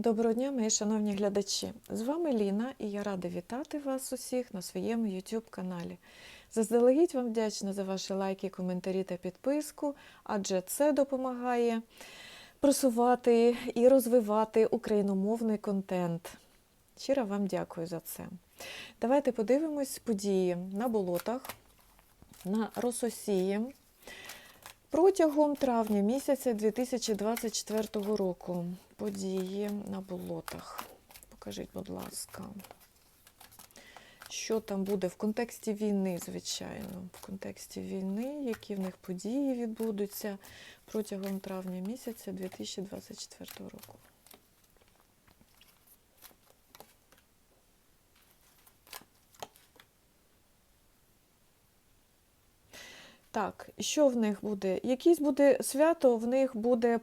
Доброго дня, мої шановні глядачі! З вами Ліна і я рада вітати вас усіх на своєму YouTube каналі. Заздалегідь вам вдячна за ваші лайки, коментарі та підписку, адже це допомагає просувати і розвивати україномовний контент. Щиро вам дякую за це. Давайте подивимось події на болотах, на Рососії протягом травня місяця 2024 року. Події на болотах. Покажіть, будь ласка, що там буде в контексті війни, звичайно, в контексті війни, які в них події відбудуться протягом травня місяця 2024 року. Так, що в них буде? Якесь буде свято, в них буде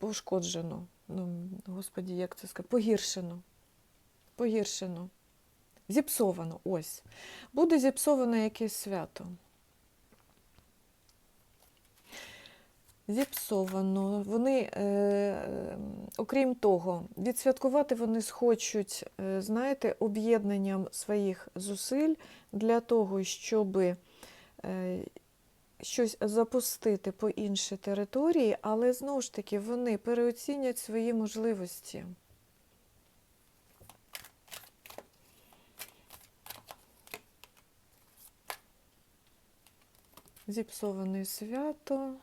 пошкоджено. Ну, господі, як це сказати? Погіршено. Погіршено. Зіпсовано, ось. Буде зіпсовано якесь свято. Зіпсовано. Вони, е, е, окрім того, відсвяткувати вони схочуть, е, знаєте, об'єднанням своїх зусиль для того, щоб е, щось запустити по іншій території, але знову ж таки вони переоцінять свої можливості. Зіпсоване свято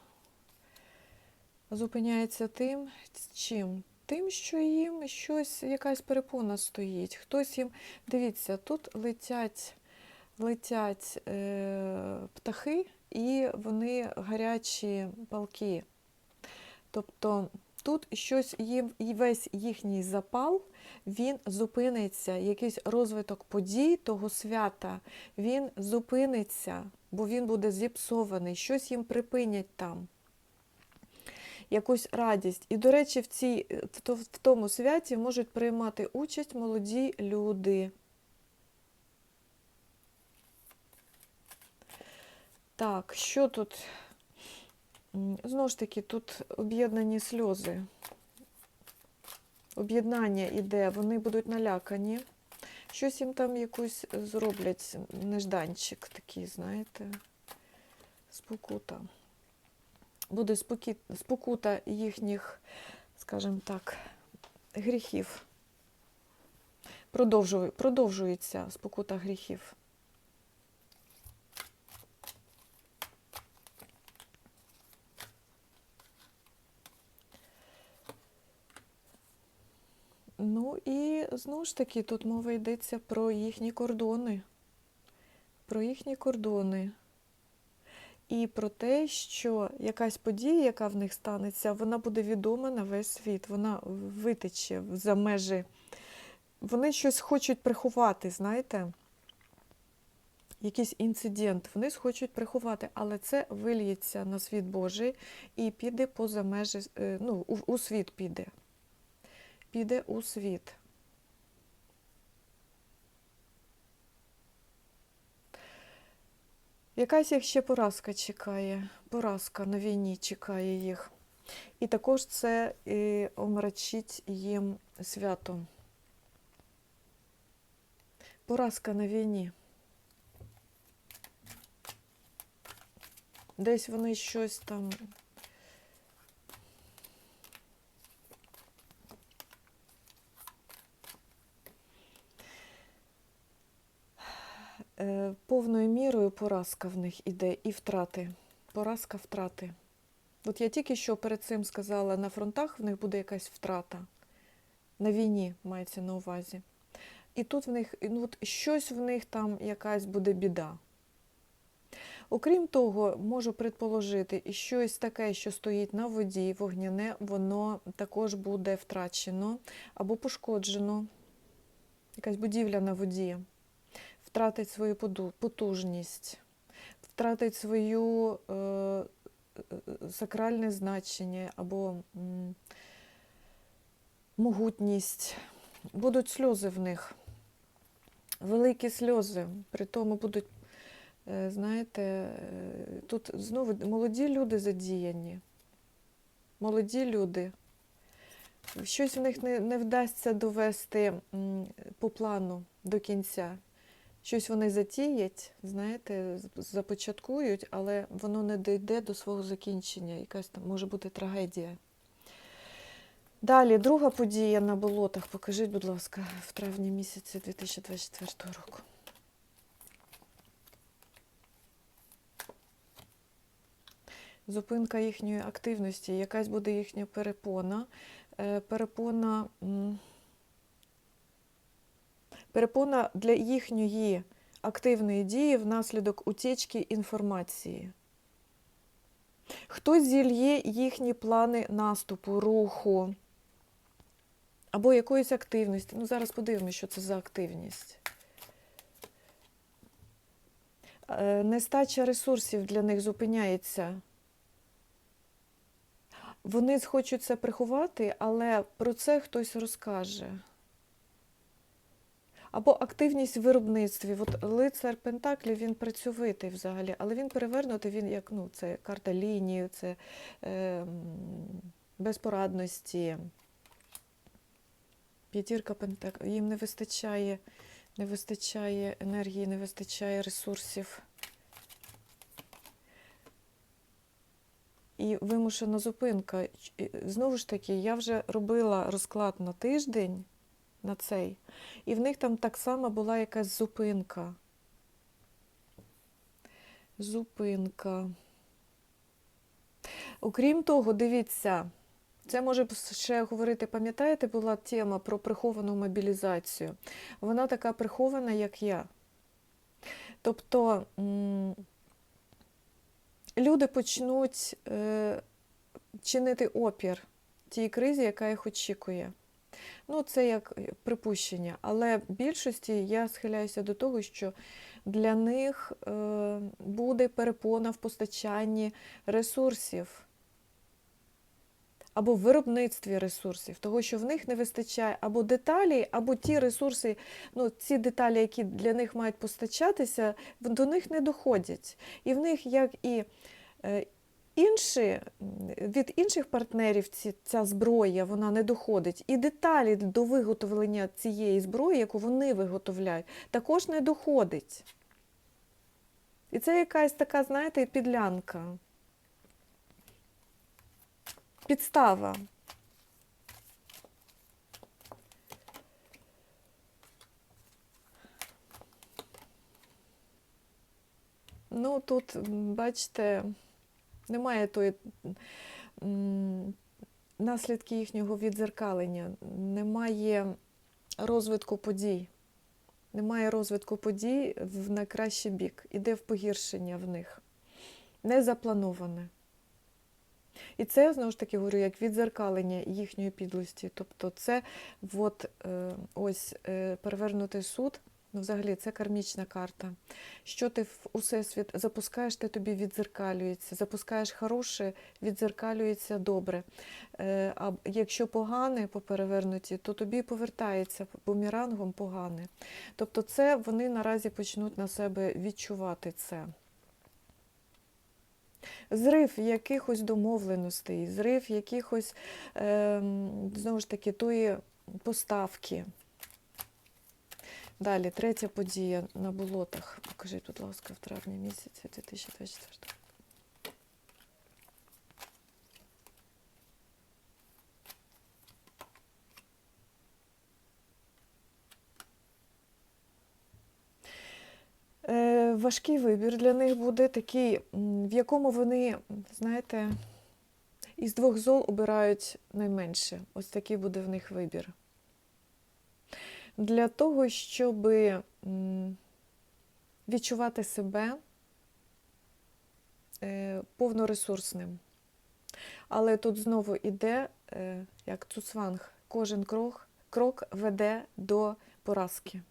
зупиняється тим, чим? Тим, що їм щось, якась перепона стоїть. Хтось їм, дивіться, тут летять, летять е, птахи, і вони гарячі палки. Тобто тут щось їм, і весь їхній запал, він зупиниться, якийсь розвиток подій того свята, він зупиниться, бо він буде зіпсований, щось їм припинять там. Якусь радість. І, до речі, в, цій, в тому святі можуть приймати участь молоді люди. Так, що тут? Знову ж таки, тут об'єднані сльози. Об'єднання іде, вони будуть налякані. Щось їм там якусь зроблять нежданчик такий, знаєте, спокута. Буде спокі... спокута їхніх, скажімо так, гріхів. Продовжує... Продовжується спокута гріхів. Ну і знову ж таки тут мова йдеться про їхні кордони. Про їхні кордони. І про те, що якась подія, яка в них станеться, вона буде відома на весь світ, вона витече за межі. Вони щось хочуть приховати, знаєте? Якийсь інцидент, вони хочуть приховати, але це вильється на світ Божий і піде поза межі, е, ну, у світ піде піде у світ. Якась їх ще поразка чекає, поразка на війні чекає їх. І також це і омрачить їм свято. Поразка на війні. Десь вони щось там повною мірою поразка в них іде і втрати. Поразка втрати. От я тільки що перед цим сказала, на фронтах в них буде якась втрата. На війні мається на увазі. І тут в них ну, от щось в них там якась буде біда. Окрім того, можу предположити, і щось таке, що стоїть на воді, вогняне, воно також буде втрачено або пошкоджено. Якась будівля на воді втратить свою потужність, втратить свою е, е, сакральне значення або м, могутність. Будуть сльози в них, великі сльози, при тому будуть, е, знаєте, е, тут знову молоді люди задіяні. Молоді люди. щось в них не, не вдасться довести по плану до кінця. Щось вони затіять, знаєте, започаткують, але воно не дійде до свого закінчення. Якась там може бути трагедія. Далі, друга подія на болотах. Покажіть, будь ласка, в травні місяці 2024 року. Зупинка їхньої активності, якась буде їхня перепона. Е, Перепона, перепона для їхньої активної дії внаслідок утічки інформації. Хтось зільє їхні плани наступу, руху або якоїсь активності. Ну, зараз подивимося, що це за активність. Е, Нестача ресурсів для них зупиняється. Вони хочуть це приховати, але про це хтось розкаже. Або активність в виробництві. От лицар Пентаклів він працьовитий взагалі, але він перевернутий, він як ну, це карта лінії, це е, безпорадності. П'ятірка Пентаклів. Їм не вистачає, не вистачає енергії, не вистачає ресурсів. І вимушена зупинка. Знову ж таки, я вже робила розклад на тиждень на цей, і в них там так само була якась зупинка. Зупинка. Окрім того, дивіться, це може ще говорити, пам'ятаєте, була тема про приховану мобілізацію. Вона така прихована, як я. Тобто люди почнуть е, чинити опір тій кризі, яка їх очікує. Ну, це як е, припущення. Але в більшості я схиляюся до того, що для них е, буде перепона в постачанні ресурсів або в виробництві ресурсів, того, що в них не вистачає або деталі, або ті ресурси, ну, ці деталі, які для них мають постачатися, до них не доходять. І в них, як і е, інші, від інших партнерів ці, ця зброя вона не доходить. І деталі до виготовлення цієї зброї, яку вони виготовляють, також не доходить. І це якась така, знаєте, підлянка. Підстава. Ну, тут, бачите, немає тої наслідки їхнього відзеркалення, немає розвитку подій. Немає розвитку подій в найкращий бік, іде в погіршення в них. Не заплановане. І це, знову ж таки говорю, як відзеркалення їхньої підлості. Тобто це от, е, ось е, перевернутий суд, ну взагалі це кармічна карта. Що ти в усесвіт запускаєш, те тобі відзеркалюється. Запускаєш хороше, відзеркалюється добре. Е, а якщо погане по перевернуті, то тобі повертається бумерангом погане. Тобто це вони наразі почнуть на себе відчувати це. Зрив якихось домовленостей, зрив якихось, е, знову ж таки, тої поставки. Далі, третя подія на болотах. Покажіть, будь ласка, в травні місяці 2024. Е, Важкий вибір для них буде такий, в якому вони, знаєте, із двох зол обирають найменше. Ось такий буде в них вибір. Для того, щоб відчувати себе е, повноресурсним. Але тут знову іде, е, як цуцванг, кожен крок, крок веде до поразки.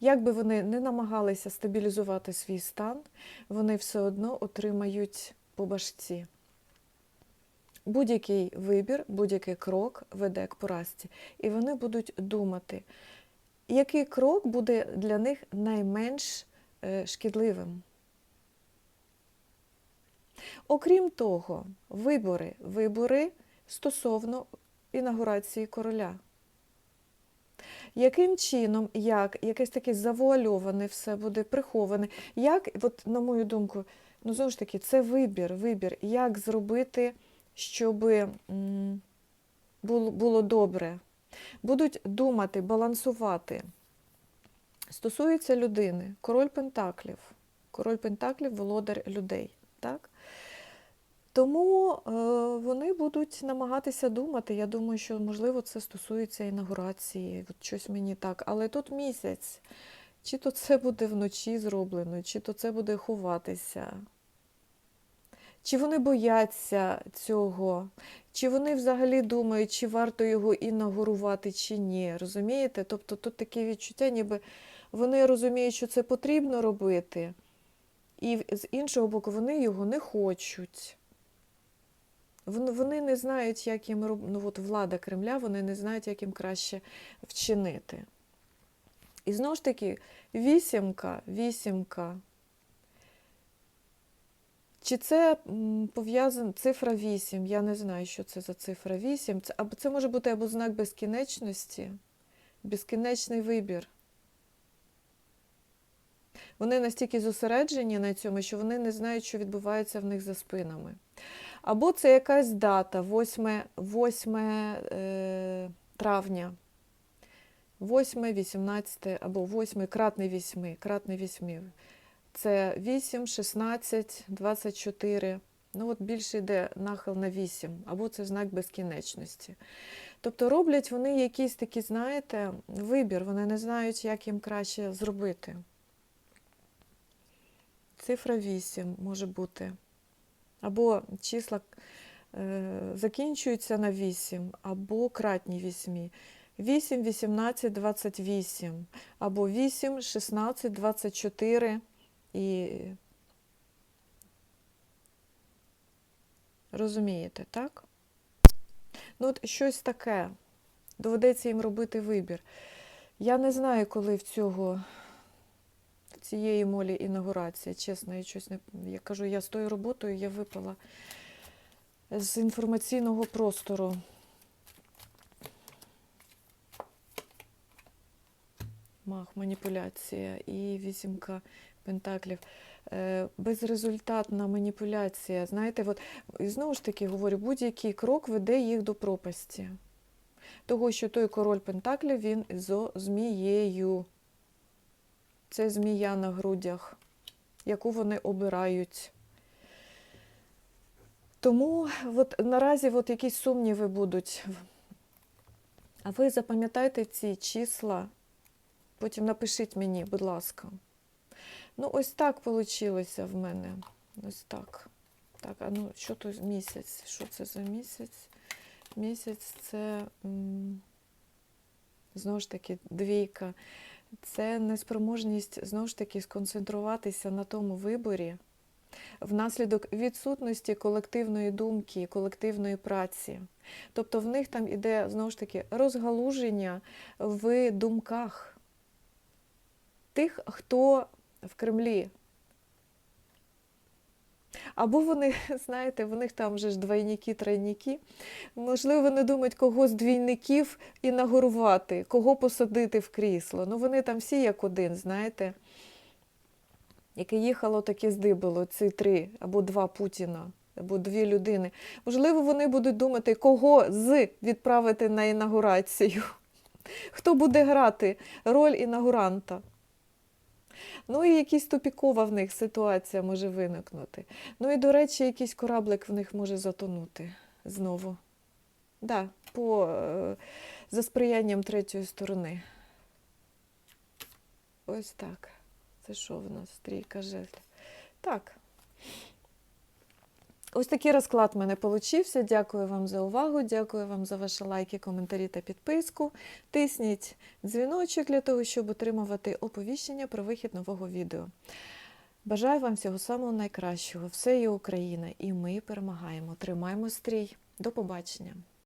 Як би вони не намагалися стабілізувати свій стан, вони все одно отримають по башці. Будь-який вибір, будь-який крок веде к поразці. І вони будуть думати, який крок буде для них найменш е, шкідливим. Окрім того, вибори, вибори стосовно інаугурації короля. Яким чином, як, якесь таке завуальоване все буде приховане, як, от, на мою думку, ну знову ж таки, це вибір, вибір, як зробити, щоб було, добре. Будуть думати, балансувати. Стосується людини, король Пентаклів. Король Пентаклів володар людей. Так? Тому е, вони будуть намагатися думати. Я думаю, що, можливо, це стосується інаугурації, от щось мені так. Але тут місяць. Чи то це буде вночі зроблено, чи то це буде ховатися. Чи вони бояться цього, чи вони взагалі думають, чи варто його інаугурувати, чи ні. Розумієте? Тобто тут таке відчуття, ніби вони розуміють, що це потрібно робити, і з іншого боку, вони його не хочуть. Вони не знають, як їм ну, от влада Кремля, вони не знають, як їм краще вчинити. І знову ж таки, вісімка, вісімка. Чи це пов'язано цифра 8? Я не знаю, що це за цифра 8. Це, або це може бути або знак безкінечності, безкінечний вибір. Вони настільки зосереджені на цьому, що вони не знають, що відбувається в них за спинами. Або це якась дата, 8, 8 е, травня. 8, 18 або 8, кратний 8, кратний 8. Це 8, 16, 24. Ну от більше йде нахил на 8, або це знак безкінечності. Тобто роблять вони якийсь такий, знаєте, вибір, вони не знають, як їм краще зробити. Цифра 8 може бути. Або числа е, закінчуються на 8, або кратні 8. 8, 18, 28, або 8, 16, 24 і розумієте, так? Ну, от щось таке. Доведеться їм робити вибір. Я не знаю, коли в цього цієї молі інаугурація, чесно, я щось не я кажу, я з тою роботою я випала з інформаційного простору. Мах, маніпуляція і вісімка пентаклів. Е, Безрезультатна маніпуляція. Знаєте, от, і знову ж таки говорю, будь-який крок веде їх до пропасті. Того, що той король Пентаклів, він зо змією. Це змія на грудях, яку вони обирають. Тому от, наразі от якісь сумніви будуть. А ви запам'ятайте ці числа, потім напишіть мені, будь ласка. Ну, ось так вийшло в мене. Ось так. Так, а ну що тут місяць? Що це за місяць? Місяць це знову ж таки двійка. Це неспроможність знову ж таки сконцентруватися на тому виборі внаслідок відсутності колективної думки, колективної праці. Тобто в них там іде знову ж таки розгалуження в думках тих, хто в Кремлі. Або вони, знаєте, в них там вже ж двойники, тройники. Можливо, вони думають, кого з двійників інаугурувати, кого посадити в крісло. Ну, вони там всі як один, знаєте, яке їхало, таке здибило, ці три або два Путіна, або дві людини. Можливо, вони будуть думати, кого з відправити на інаугурацію. Хто буде грати роль інаугуранта. Ну і якась тупікова в них ситуація може виникнути. Ну і, до речі, якийсь кораблик в них може затонути знову. Да, по, е, за сприянням третьої сторони. Ось так. Це що в нас? Трійка жезлів. Так. Ось такий розклад в мене получився. Дякую вам за увагу, дякую вам за ваші лайки, коментарі та підписку. Тисніть дзвіночок для того, щоб отримувати оповіщення про вихід нового відео. Бажаю вам всього самого найкращого. Все є Україна, і ми перемагаємо. Тримаємо стрій. До побачення!